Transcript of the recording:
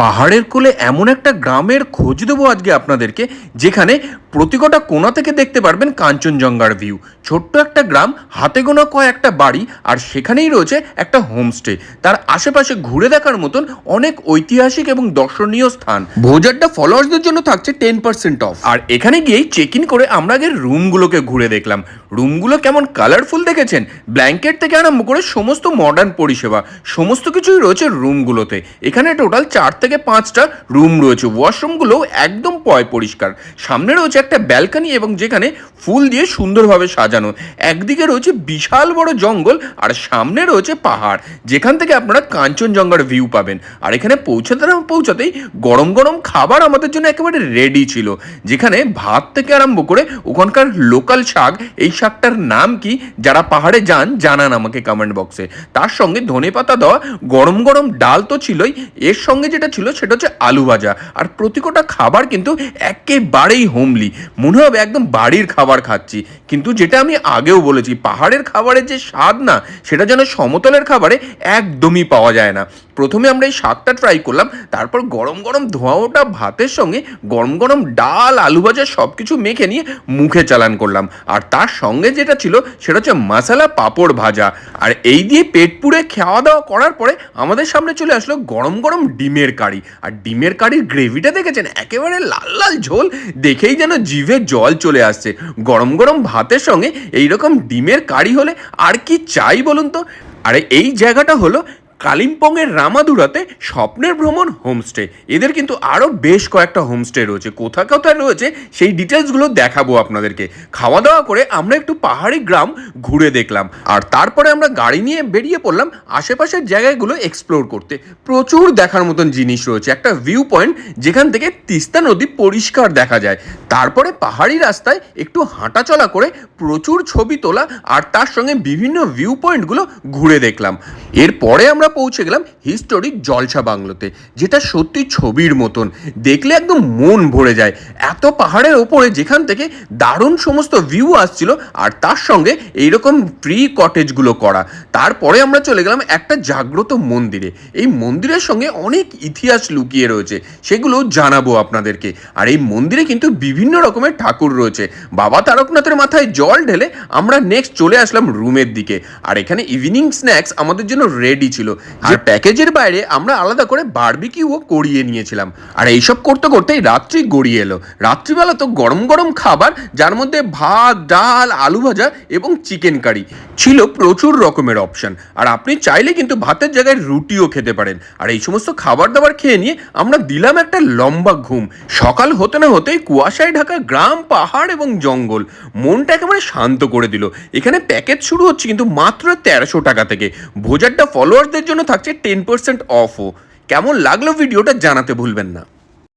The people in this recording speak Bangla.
পাহাড়ের কোলে এমন একটা গ্রামের খোঁজ দেবো আজকে আপনাদেরকে যেখানে প্রতিকটা কোনা থেকে দেখতে পারবেন কাঞ্চনজঙ্ঘার ভিউ ছোট্ট একটা গ্রাম হাতে গোনা কয়েকটা বাড়ি আর সেখানেই রয়েছে একটা হোমস্টে তার আশেপাশে ঘুরে দেখার মতন অনেক ঐতিহাসিক এবং দর্শনীয় স্থান। ভোজারটা ফলোয়ার্সদের জন্য থাকছে টেন পার্সেন্ট অফ আর এখানে গিয়েই চেক ইন করে আমরা আগে রুমগুলোকে ঘুরে দেখলাম। রুমগুলো কেমন কালারফুল দেখেছেন? ব্ল্যাঙ্কেট থেকে আরম্ভ করে সমস্ত মডার্ন পরিষেবা সমস্ত কিছুই রয়েছে রুমগুলোতে এখানে টোটাল চার থেকে পাঁচটা রুম রয়েছে। ওয়াশরুমগুলো একদম পয় পরিষ্কার। সামনে রয়েছে একটা ব্যালকনি এবং যেখানে ফুল দিয়ে সুন্দরভাবে সাজানো। একদিকে রয়েছে বিশাল বড় জঙ্গল আর সামনে রয়েছে পাহাড়। যেখান থেকে আপনারা কাঞ্চনজঙ্ঘার ভিউ পাবেন। আর এখানে পৌঁছাতে না পৌঁছাতেই গরম গরম খাবার আমাদের জন্য একেবারে রেডি ছিল। যেখানে ভাত থেকে আরম্ভ করে ওখানকার লোকাল শাক, এই শাকটার নাম কি? যারা পাহাড়ে যান, জানান আমাকে কমেন্ট বক্সে তার সঙ্গে ধনে পাতা দেওয়া, গরম গরম ডাল তো ছিলই। এর সঙ্গে যেটা ছিল সেটা হচ্ছে আলু ভাজা। আর প্রতিকটা খাবার কিন্তু একেবারেই হোমলি মনে হবে একদম বাড়ির খাবার খাচ্ছি। কিন্তু যেটা আমি আগেও বলেছি, পাহাড়ের খাবারের যে স্বাদ না, সেটা যেন সমতলের খাবারে একদমই পাওয়া যায় না। প্রথমে আমরা এই শাকটা ট্রাই করলাম, তারপর গরম গরম ধোঁয়া ওটা ভাতের সঙ্গে গরম গরম ডাল, আলু ভাজা সব কিছু মেখে নিয়ে মুখে চালান করলাম। আর তার সঙ্গে যেটা ছিল, সেটা হচ্ছে মশালা পাঁপড় ভাজা। আর এই দিয়ে পেট পুড়ে খাওয়া দাওয়া করার পরে আমাদের সামনে চলে আসলো গরম গরম ডিমের কারি আর ডিমের কারির গ্রেভিটা দেখেছেন? একেবারে লাল লাল ঝোল। দেখেই যেন জিভে জল চলে আসছে। গরম গরম ভাতের সঙ্গে এইরকম ডিমের কারি হলে আর কি চাই বলুন তো? আরে এই জায়গাটা হলো কালিম্পংয়ের রামাদুরাতে স্বপ্নের ভ্রমণ হোমস্টে। এদের কিন্তু আরও বেশ কয়েকটা হোমস্টে রয়েছে। কোথা কোথায় রয়েছে সেই ডিটেলসগুলো দেখাবো আপনাদেরকে। খাওয়া দাওয়া করে আমরা একটু পাহাড়ি গ্রাম ঘুরে দেখলাম। আর তারপরে আমরা গাড়ি নিয়ে বেরিয়ে পড়লাম আশেপাশের জায়গাগুলো এক্সপ্লোর করতে। প্রচুর দেখার মতন জিনিস রয়েছে। একটা ভিউ পয়েন্ট যেখান থেকে তিস্তা নদী পরিষ্কার দেখা যায়। তারপরে পাহাড়ি রাস্তায় একটু হাঁটাচলা করে প্রচুর ছবি তোলা আর তার সঙ্গে বিভিন্ন ভিউ পয়েন্টগুলো ঘুরে দেখলাম। এরপরে আমরা পৌঁছে গেলাম হিস্টোরিক জলসা বাংলোতে, যেটা সত্যি ছবির মতন। দেখলে একদম মন ভরে যায়। এত পাহাড়ের ওপরে যেখান থেকে দারুণ সমস্ত ভিউ আসছিল, আর তার সঙ্গে এইরকম প্রি কটেজগুলো করা। তারপরে আমরা চলে গেলাম একটা জাগ্রত মন্দিরে। এই মন্দিরের সঙ্গে অনেক ইতিহাস লুকিয়ে রয়েছে, সেগুলো জানাব আপনাদেরকে। আর এই মন্দিরে কিন্তু বিভিন্ন রকমের ঠাকুর রয়েছে। বাবা তারকনাথের মাথায় জল ঢেলে আমরা নেক্সট চলে আসলাম রুমের দিকে। আর এখানে ইভিনিং স্ন্যাক্স আমাদের জন্য রেডি ছিল। আর প্যাকেজের বাইরে আমরা আলাদা করে বারবিকিউও করিয়ে নিয়েছিলাম। আর এইসব করতে করতেই রাত্রি গড়িয়ে এলো। রাত্রিবেলা তো গরম গরম খাবার, যার মধ্যে ভাত, ডাল, আলু ভাজা এবং চিকেন কারি ছিল প্রচুর রকমের অপশন আর আপনি চাইলে কিন্তু ভাতের জায়গায় রুটিও খেতে পারেন। আর এই সমস্ত খাবার দাবার খেয়ে নিয়ে আমরা দিলাম একটা লম্বা ঘুম। সকাল হতে না হতেই কুয়াশায় ঢাকা গ্রাম, পাহাড় এবং জঙ্গল মনটা একেবারে শান্ত করে দিল। এখানে প্যাকেজ শুরু হচ্ছে কিন্তু মাত্র তেরোশো টাকা থেকে। ভোজারটা ফলোয়ার্সদের জন্য থাকছে টেন পার্সেন্ট অফও কেমন লাগল ভিডিওটা জানাতে ভুলবেন না।